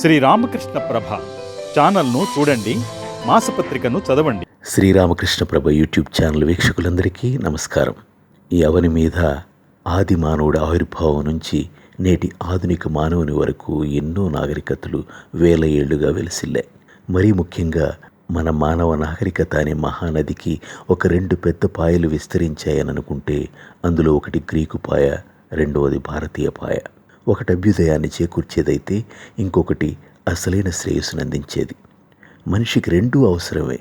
శ్రీరామకృష్ణ ప్రభ ఛానల్ను చూడండి మాసపత్రికను చదవండి. శ్రీరామకృష్ణ ప్రభ యూట్యూబ్ ఛానల్ వీక్షకులందరికీ నమస్కారం. ఈ అవని మీద ఆది మానవుడి ఆవిర్భావం నుంచి నేటి ఆధునిక మానవుని వరకు ఎన్నో నాగరికతలు వేల ఏళ్ళుగా వెలిసిల్లాయి. మరీ ముఖ్యంగా మన మానవ నాగరికత అనే మహానదికి ఒక రెండు పెద్ద పాయలు విస్తరించాయని అనుకుంటే అందులో ఒకటి గ్రీకు పాయ రెండవది భారతీయ పాయ. ఒకటి అభ్యుదయాన్ని చేకూర్చేదైతే ఇంకొకటి అసలైన శ్రేయస్సును అందించేది. మనిషికి రెండూ అవసరమే.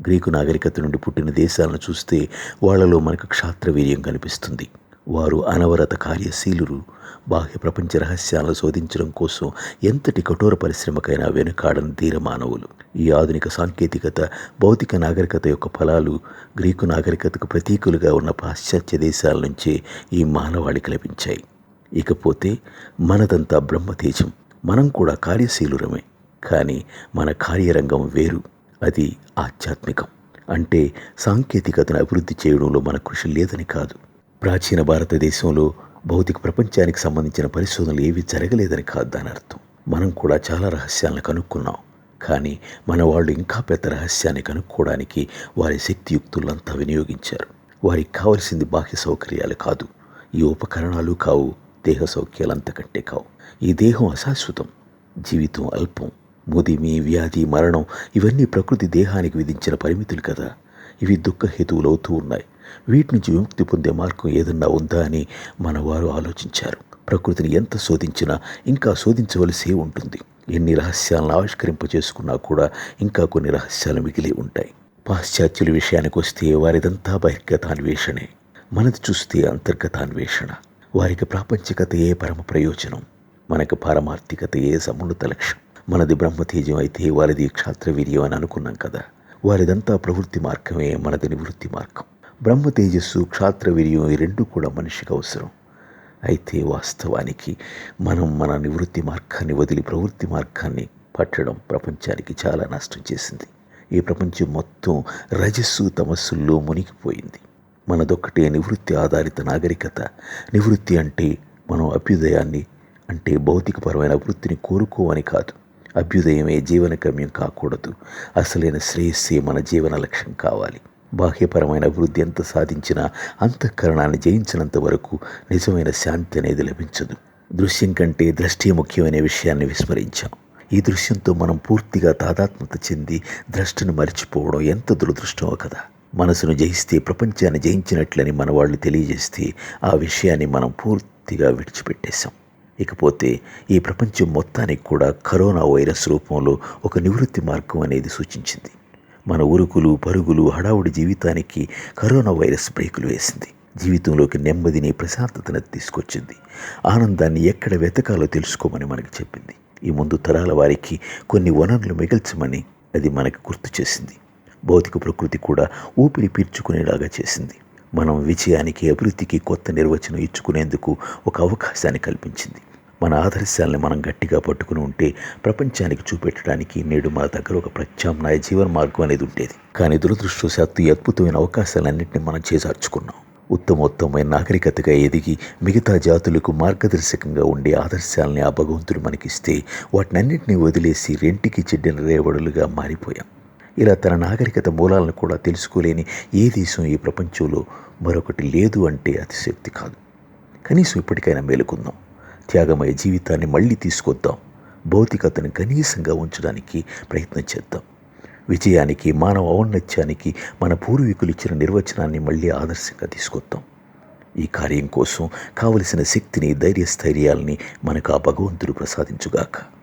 గ్రీకు నాగరికత నుండి పుట్టిన దేశాలను చూస్తే వాళ్ళలో మనకు క్షాత్రవీర్యం కనిపిస్తుంది. వారు అనవరత కార్యశీలురు. బాహ్య ప్రపంచ రహస్యాలను శోధించడం కోసం ఎంతటి కఠోర పరిశ్రమకైనా వెనుకాడని ధీర మానవులు. ఈ ఆధునిక సాంకేతికత భౌతిక నాగరికత యొక్క ఫలాలు గ్రీకు నాగరికతకు ప్రతీకులుగా ఉన్న పాశ్చాత్య దేశాల నుంచే ఈ మానవాళికి లభించాయి. ఇకపోతే మనదంతా బ్రహ్మతేజం. మనం కూడా కార్యశీలురమే. కానీ మన కార్యరంగం వేరు. అది ఆధ్యాత్మికం. అంటే సాంకేతికతను అభివృద్ధి చేయడంలో మన కృషి లేదని కాదు. ప్రాచీన భారతదేశంలో భౌతిక ప్రపంచానికి సంబంధించిన పరిశోధనలు ఏవి జరగలేదని కాదు దాని అర్థం. మనం కూడా చాలా రహస్యాలను కనుక్కున్నాం. కానీ మన వాళ్ళు ఇంకా పెద్ద రహస్యాన్ని కనుక్కోవడానికి వారి శక్తియుక్తులంతా వినియోగించారు. వారికి కావలసింది బాహ్య సౌకర్యాలు కాదు. ఈ ఉపకరణాలు కావు. దేహ సౌఖ్యాలంతకంటే కావు. ఈ దేహం అశాశ్వతం జీవితం అల్పం ముదిమి వ్యాధి మరణం ఇవన్నీ ప్రకృతి దేహానికి విధించిన పరిమితులు కదా. ఇవి దుఃఖహేతువులు అవుతూ ఉన్నాయి. వీటి నుంచి విముక్తి పొందే మార్గం ఏదన్నా ఉందా అని మనవారు ఆలోచించారు. ప్రకృతిని ఎంత శోధించినా ఇంకా శోధించవలసే ఉంటుంది. ఎన్ని రహస్యాలను ఆవిష్కరింప చేసుకున్నా కూడా ఇంకా కొన్ని రహస్యాలు మిగిలి ఉంటాయి. పాశ్చాత్యుల విషయానికి వస్తే వారిదంతా బహిర్గతాన్వేషణే. మనది చూస్తే అంతర్గతాన్వేషణ. వారికి ప్రాపంచికతయే పరమ ప్రయోజనం మనకు పారమార్థికతయే సమున్నత లక్ష్యం. మనది బ్రహ్మతేజం అయితే వారిది క్షాత్రవీర్యం అని అనుకున్నాం కదా. వారిదంతా ప్రవృత్తి మార్గమే మనది నివృత్తి మార్గం. బ్రహ్మ తేజస్సు క్షాత్రవీర్యం ఈ రెండు కూడా మనిషికి అవసరం. అయితే వాస్తవానికి మనం మన నివృత్తి మార్గాన్ని వదిలి ప్రవృత్తి మార్గాన్ని పట్టడం ప్రపంచానికి చాలా నష్టం చేసింది. ఈ ప్రపంచం మొత్తం రజస్సు తమస్సుల్లో మునిగిపోయింది. మనదొక్కటే నివృత్తి ఆధారిత నాగరికత. నివృత్తి అంటే మనం అభ్యుదయాన్ని అంటే భౌతికపరమైన వృత్తిని కోరుకోవని కాదు. అభ్యుదయమే జీవన గమ్యం కాకూడదు. అసలైన శ్రేయస్సే మన జీవన లక్ష్యం కావాలి. బాహ్యపరమైన అభివృద్ధి ఎంత సాధించినా అంతఃకరణాన్ని జయించినంత వరకు నిజమైన శాంతి అనేది లభించదు. దృశ్యం కంటే దృష్టి ముఖ్యమనే విషయాన్ని విస్మరించాం. ఈ దృశ్యంతో మనం పూర్తిగా తాదాత్మత చెంది ద్రష్టను మర్చిపోవడం ఎంత దురదృష్టమో కదా! మనసును జయిస్తే ప్రపంచాన్ని జయించినట్లని మన వాళ్ళు తెలియజేస్తే ఆ విషయాన్ని మనం పూర్తిగా విడిచిపెట్టేశాం. ఇకపోతే ఈ ప్రపంచం మొత్తానికి కూడా కరోనా వైరస్ రూపంలో ఒక నివృత్తి మార్గం అనేది సూచించింది. మన ఉరుకులు పరుగులు హడావుడి జీవితానికి కరోనా వైరస్ బ్రేకులు వేసింది. జీవితంలోకి నెమ్మదిని ప్రశాంతతను తీసుకొచ్చింది. ఆనందాన్ని ఎక్కడ వెతకాలో తెలుసుకోమని మనకు చెప్పింది. ఈ ముందు తరాల వారికి కొన్ని వనరులు మిగల్చమని అది మనకు గుర్తు చేసింది. భౌతిక ప్రకృతి కూడా ఊపిరి పీల్చుకునేలాగా చేసింది. మనం విజయానికి అభివృద్ధికి కొత్త నిర్వచనం ఇచ్చుకునేందుకు ఒక అవకాశాన్ని కల్పించింది. మన ఆదర్శాలను మనం గట్టిగా పట్టుకుని ఉంటే ప్రపంచానికి చూపెట్టడానికి నేడు మన దగ్గర ఒక ప్రత్యామ్నాయ జీవన మార్గం అనేది ఉండేది. కానీ దురదృష్టవశాత్తు ఈ అద్భుతమైన అవకాశాలన్నింటినీ మనం చేజార్చుకున్నాం. ఉత్తమోత్తమైన నాగరికతగా ఎదిగి మిగతా జాతులకు మార్గదర్శకంగా ఉండే ఆదర్శాలని ఆ భగవంతుడు మనకిస్తే వాటినన్నింటినీ వదిలేసి రెంటికి చెడ్డిన రేవడులుగా మారిపోయాం. ఇలా తన నాగరికత మూలాలను కూడా తెలుసుకోలేని ఏ దేశం ఈ ప్రపంచంలో మరొకటి లేదు అంటే అతిశక్తి కాదు. కనీసం ఇప్పటికైనా మేలుకుందాం. త్యాగమయ జీవితాన్ని మళ్ళీ తీసుకొద్దాం. భౌతికతను కనీసంగా ఉంచడానికి ప్రయత్నం చేద్దాం. విజయానికి మానవ ఔన్నత్యానికి మన పూర్వీకులు ఇచ్చిన నిర్వచనాన్ని మళ్ళీ ఆదర్శంగా తీసుకొద్దాం. ఈ కార్యం కోసం కావలసిన శక్తిని ధైర్యస్థైర్యాల్ని మనకు ఆ భగవంతుడు ప్రసాదించుగాక.